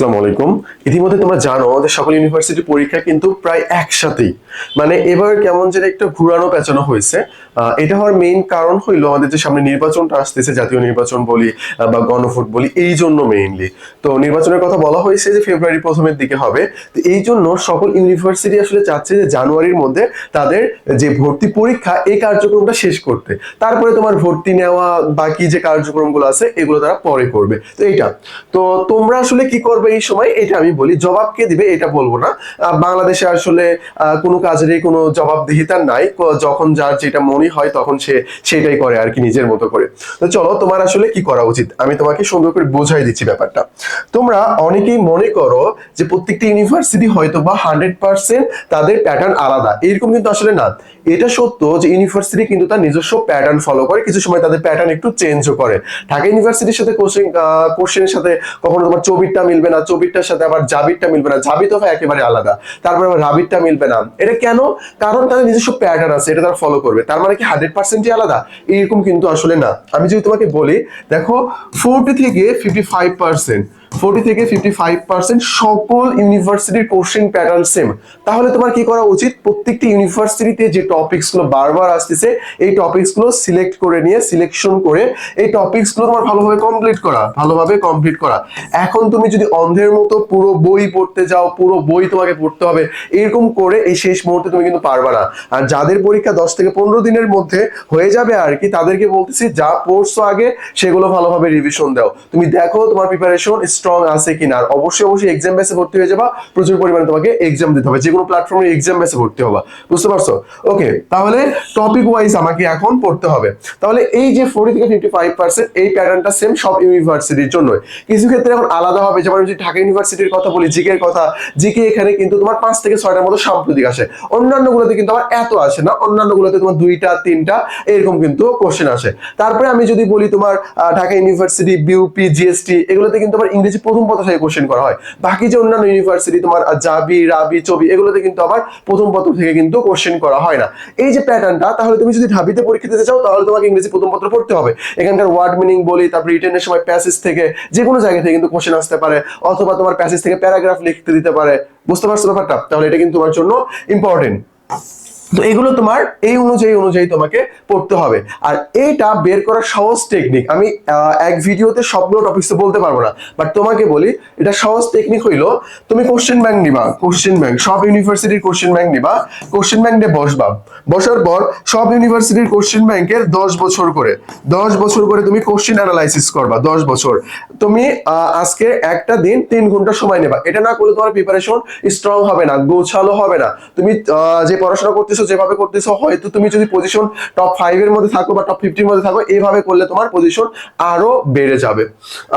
আসসালামু আলাইকুম। ইতিমধ্যে তোমরা জানো যে সকল ইউনিভার্সিটি পরীক্ষা কিন্তু প্রায় একসাথেই। মানে এবার কেমন যেন একটা ঘুরানো পেঁচানো হয়েছে। এটা হওয়ার মেইন কারণ হইল আমাদের যে সামনে নির্বাচনটা আসতেছে, জাতীয় নির্বাচন বলি বা গণভোট বলি, এই জন্য মেইনলি তো নির্বাচনের কথা বলা হয়েছে যে ফেব্রুয়ারি প্রথমের দিকে হবে। তো এই জন্য সকল ইউনিভার্সিটি আসলে চাচ্ছে যে জানুয়ারির মধ্যে তাদের যে ভর্তি পরীক্ষা, এই কার্যক্রমটা শেষ করতে। তারপরে তোমার ভর্তি নেওয়া, বাকি যে কার্যক্রমগুলো আছে, এগুলো তারা পরে করবে। তো এইটা। তো তোমরা আসলে কি করবে এই সময়? এটা আমি বলি, জবাব কে দিবে এটা বলব না। বাংলাদেশে আসলে কোনো কাজেরই কোনো জবাবদিহিতা নাই। যখন যার যেটা মনে হয় তখন সে সেটাই করে আর কি নিজের মতো করে। তো চলো, তোমার আসলে কি করা উচিত? আমি তোমাকে সুন্দর করে বোঝাই দিচ্ছি ব্যাপারটা। তোমরা অনেকেই মনে করো যে প্রত্যেকটি ইউনিভার্সিটি হয়তো বা হান্ড্রেড পার্সেন্ট তাদের প্যাটার্ন আলাদা। এরকম কিন্তু আসলে না। এটা সত্য যে ইউনিভার্সিটি কিন্তু তার নিজস্ব প্যাটার্ন ফলো করে, কিছু সময় তাদের প্যাটার্ন একটু চেঞ্জও করে। ঢাকা ইউনিভার্সিটির সাথে কোশ্চেন কোশ্চেনের সাথে কখনো তোমার চবিরটা মিলবে না, চবিরটার সাথে আবার জাবিরটা মিলবে না। জাবি তো হয় একেবারে আলাদা। তারপরে আবার রাবিরটা মিলবে না। এটা কেন? কারণ তাদের নিজস্ব প্যাটার্ন আছে, এটা তারা ফলো করবে। তার মানে কি হান্ড্রেড পার্সেন্টই আলাদা? এরকম কিন্তু আসলে না। আমি যদি তোমাকে বলি, দেখো ফোরটি থেকে ফিফটি ফাইভ পার্সেন্ট ফোরটি থেকে ফিফটি ফাইভ পার্সেন্ট সকল ইউনিভার্সিটির কোশ্চেন প্যাটার্ন সেম তাহলে তোমার কি করা উচিত? প্রত্যেকটি ইউনিভার্সিটিতে যে টপিকসগুলো বারবার আসতেছে, এই টপিকসগুলো সিলেক্ট করে নিয়ে সিলেকশন করে এই টপিকসগুলো তোমার ভালোভাবে কমপ্লিট করা, ভালোভাবে কমপ্লিট করা। এখন তুমি যদি অন্ধের মতো পুরো বই পড়তে যাও, পুরো বই তোমাকে পড়তে হবে, এরকম করে এই শেষ মুহূর্তে তুমি কিন্তু পারবা না। আর যাদের পরীক্ষা দশ থেকে পনেরো দিনের মধ্যে হয়ে যাবে আর কি, তাদেরকে বলতেছি, যা পড়ছো আগে, সেগুলো ভালোভাবে রিভিশন দাও। তুমি দেখো তোমার প্রিপারেশন স্ট্রং আছে কিনা? আর অবশ্যই অবশ্যই এক্সাম বেসে ভর্তি হয়ে যাবা। প্রচুর পরিমাণে তোমাকে এক্সাম দিতে হবে। যে কোনো প্ল্যাটফর্মে এক্সাম বেসে ভর্তি হবা। বুঝতে পারছ? ওকে তাহলে টপিক ওয়াইজ আমাকে এখন পড়তে হবে। তাহলে এই যে ফোর্টি থেকে ফিফটি ফাইভ পার্সেন্ট এই প্যাটার্নটা সেম সব ইউনিভার্সিটির জন্য কিছু ক্ষেত্রে এখন আলাদা হবে। যেমন যদি ঢাকা ইউনিভার্সিটির কথা বলি জিকে এর কথা জিকে এখানে কিন্তু তোমার পাঁচ থেকে ছয়টার মতো সাম্প্রতিক আসে। অন্যান্য গুলোতে কিন্তু আমার এত আসে না। অন্যান্য গুলোতে তোমার দুইটা, তিনটা, এরকম কিন্তু কোশ্চেন আসে। তারপরে আমি যদি বলি তোমার ঢাকা ইউনিভার্সিটি বিউপি জিএসটি এগুলোতে কিন্তু আবার ইংরেজি প্রথম পত্র থেকে কোশ্চেন করা হয়। বাকি যে অন্যান্য ইউনিভার্সিটি তোমার জাবি, রাবি, চবি, এগুলোতে কিন্তু আবার প্রথম পত্র থেকে কিন্তু কোশ্চেন করা হয় না। এই যে প্যাটার্নটা তাহলে তুমি যদি ঢাবিতে পরীক্ষা দিতে চাও, তাহলে তোমাকে ইংরেজি প্রথম পত্র পড়তে হবে। এখানকার ওয়ার্ড মিনিং বলি, তারপর রিটেনের সময় প্যাসেজ থেকে যে কোনো জায়গা থেকে কিন্তু কোশ্চেন আসতে পারে, অথবা তোমার প্যাসেজ থেকে প্যারাগ্রাফ লিখতে দিতে পারে। বুঝতে পারছ ব্যাপারটা? তাহলে এটা কিন্তু তোমার জন্য ইম্পর্টেন্ট তো এগুলো তোমার এই অনুযায়ী অনুযায়ী তোমাকে পড়তে হবে। আর এইটা বের করার সহজ টেকনিক আমি এক ভিডিওতে সবগুলো টপিকস বলতে পারব না বাট তোমাকে বলি, এটা সহজ টেকনিক হইল, তুমি কোশ্চেন ব্যাংক নিবা কোশ্চেন ব্যাংক সব ইউনিভার্সিটির কোশ্চেন ব্যাংক নিবা কোশ্চেন ব্যাংক নিয়ে বসবা। বসার পর সব ইউনিভার্সিটির কোশ্চেন ব্যাংকের দশ বছর করে, দশ বছর করে তুমি কোশ্চেন অ্যানালাইসিস করবা, দশ বছর। তুমি আজকে একটা দিন তিন ঘণ্টা সময় নেবা। এটা না করলে তোমার প্রিপারেশন স্ট্রং হবে না, গোছালো হবে না। তুমি যে পড়াশোনা করতেছো যেভাবে করতেছো, হয়তো তুমি যদি পজিশন টপ ফাইভ এর মধ্যে থাকো বা টপ ফিফটির মধ্যে থাকো, এইভাবে করলে তোমার পজিশন আরও বেড়ে যাবে।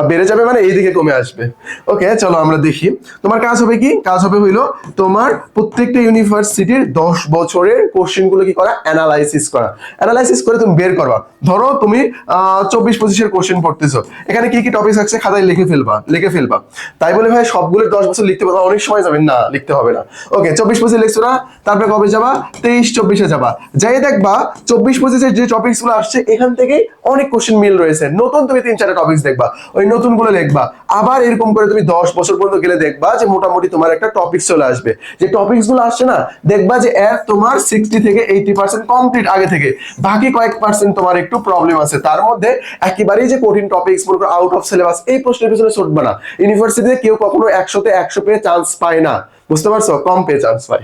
বেড়ে যাবে মানে এইদিকে কমে আসবে। ওকে চলো আমরা দেখি। তোমার কাজ হবে কি? কাজ হবে হইল তোমার প্রত্যেকটা ইউনিভার্সিটির দশ বছরের কোশ্চেনগুলো কি করা? অ্যানালাইসিস করা। অ্যানালাইসিস করে তুমি বের করবা। ধরো তুমি চব্বিশ পঁচিশের কোশ্চেন পড়তেছো। এখানে কি কি টপিক আছে খাতায় লিখে ফেলবা লিখে ফেলবা। তাই বলে ভাই, সবগুলো দশ বছর লিখতে পারবা। অনেক সময় যাবে। না, লিখতে হবে না। ওকে চব্বিশ পঁচিশ লিখছো না তারপরে কবে যাবা? তেইশ চব্বিশে যাবা। যাই দেখবা চব্বিশ পঁচিশের যে টপিকসগুলো আসছে, এখান থেকে অনেক কোশ্চেন মিল রয়েছে। নতুন তুমি তিন, চারটা টপিকস দেখবা। ওই নতুনগুলো লিখবা আবার এরকম করে তুমি দশ বছর পর্যন্ত গেলে দেখবা যে মোটামুটি তোমার একটা টপিক চলে আসবে। যে টপিকসগুলো আসছে না, দেখবা যে এর তোমার সিক্সটি থেকে এইটি পার্সেন্ট কমপ্লিট আগে থেকে। বাকি কয়েক পার্সেন্ট তোমার একটু প্রবলেম আছে। তার মধ্যে একেবারেই যে কঠিন টপিকস মনে আউট অফ সিলেবাস এই প্রশ্নের পিছনে ছুটবে না। ইউনিভার্সিটিতে কেউ কখনো একশোতে একশো পেয়ে চান্স পায় না। বুঝতে পারছ? কম পেয়ে চান্স পাই।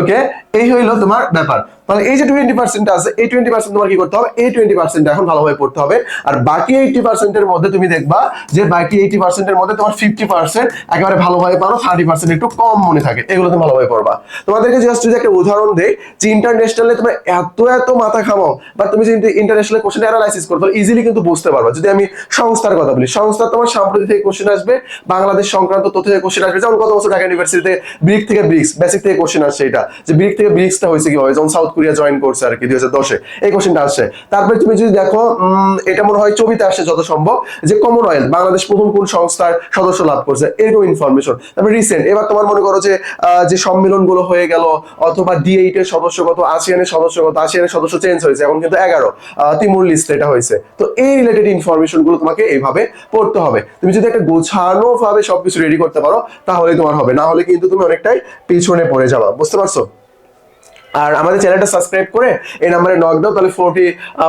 ওকে এই হইল তোমার ব্যাপার। তাহলে এই যে টোয়েন্টি পার্সেন্ট আছে, এই টোয়েন্টি পার্সেন্ট তোমার কি করতে হবে? এই টোয়েন্টি পার্সেন্ট এখন ভালোভাবে পড়তে হবে। আর বাকি এইটি পার্সেন্টের মধ্যে তুমি দেখবা যে বাকি এইটি পার্সেন্টের মধ্যে তোমার ফিফটি পার্সেন্ট একেবারে ভালোভাবে পারো থার্টি পার্সেন্ট একটু কম মনে থাকে। এগুলো তুমি ভালোভাবে পড়বা। তোমাদেরকে জাস্ট যদি একটা উদাহরণ দেই, যে ইন্টারন্যাশনালে তুমি এত এত মাথা খামাও বা তুমি যদি ইন্টারন্যাশনাল কোশ্চেন অ্যানালাইসিস করো তাহলে ইজিলি কিন্তু বুঝতে পারবা। যদি আমি সংস্থার কথা বলি সংস্থা তোমার সাম্প্রতিক থেকে কোশ্চেন আসবে, বাংলাদেশ সংক্রান্ত তথ্য থেকে কোশ্চেন আসবে। যেমন গত বছর ঢাকা ইউনিভার্সিটিতে ব্রিক থেকে ব্রিক্স বেসিক থেকে কোশ্চেন আসছে এটা। যে ব্রিক থেকে ব্রিক্সটা হয়েছে কীভাবে যখন সাউথ কোরিয়া জয়েন করছে আর কি দুই হাজার দশে। এই কোশ্চেনটা আসছে। তারপরে তুমি যদি দেখো এটা মনে হয় ছবিতে আসছে যত সম্ভব, যে কমনওয়েলথ বাংলাদেশ প্রথম কোন সংস্থার সদস্য লাভ করছে, এরকম ইনফরমেশন তারপরে রিসেন্ট এবার তোমার মনে করো যে যে সম্মেলনগুলো হয়ে গেল, অথবা ডি এইট এর সদস্য কত আসিয়ানের সদস্য কত আসিয়ানের সদস্য চেঞ্জ হয়েছে, এখন কিন্তু এগারো তিমুর লিস্ট এটা হয়েছে। তো এই রিলেটেড ইনফরমেশনগুলো তোমাকে এইভাবে পড়তে হবে। তুমি যদি একটা গোছানো ভাবে সবকিছু রেডি করতে পারো তাহলে তোমার হবে। না হলে কিন্তু তুমি অনেকটাই পিছনে পড়ে যাওয়া, বুঝতে পারছ? আর আমাদের চ্যানেলটা সাবস্ক্রাইব করে এই নাম্বারে নক দাও, তাহলে ফোরটি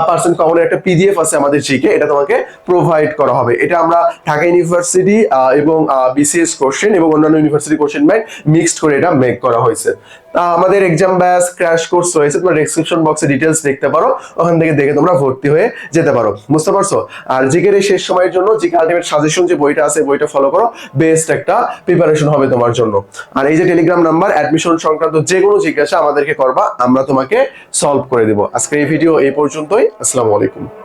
পার্সেন্ট কমন একটা পিডিএফ আছে আমাদের জিকে এটা তোমাকে প্রোভাইড করা হবে। এটা আমরা ঢাকা ইউনিভার্সিটি এবং বিসিএস কোশ্চেন এবং অন্যান্য ইউনিভার্সিটি কোশ্চেন ব্যাংক মিক্সড করে এটা মেক করা হয়েছে। আমাদের এক্সাম ব্যাস ক্র্যাশ কোর্স রয়েছে, তোমরা ডেসক্রিপশন বক্সে ডিটেলস দেখতে পারো, ওখান থেকে দেখে তোমরা ভর্তি হয়ে যেতে পারো। বুঝতে পারছ? আর জিকের এই শেষ সময়ের জন্য জিকে আলটিমেট সাজেশন যে বইটা আছে, বইটা ফলো করো বেস্ট একটা প্রিপারেশন হবে তোমার জন্য। আর এই যে টেলিগ্রাম নাম্বার অ্যাডমিশন সংক্রান্ত যে কোনো জিজ্ঞাসা আমাদেরকে করবা, আমরা তোমাকে সলভ করে দিব। আজকে এই ভিডিও এই পর্যন্তই, আসসালামু আলাইকুম।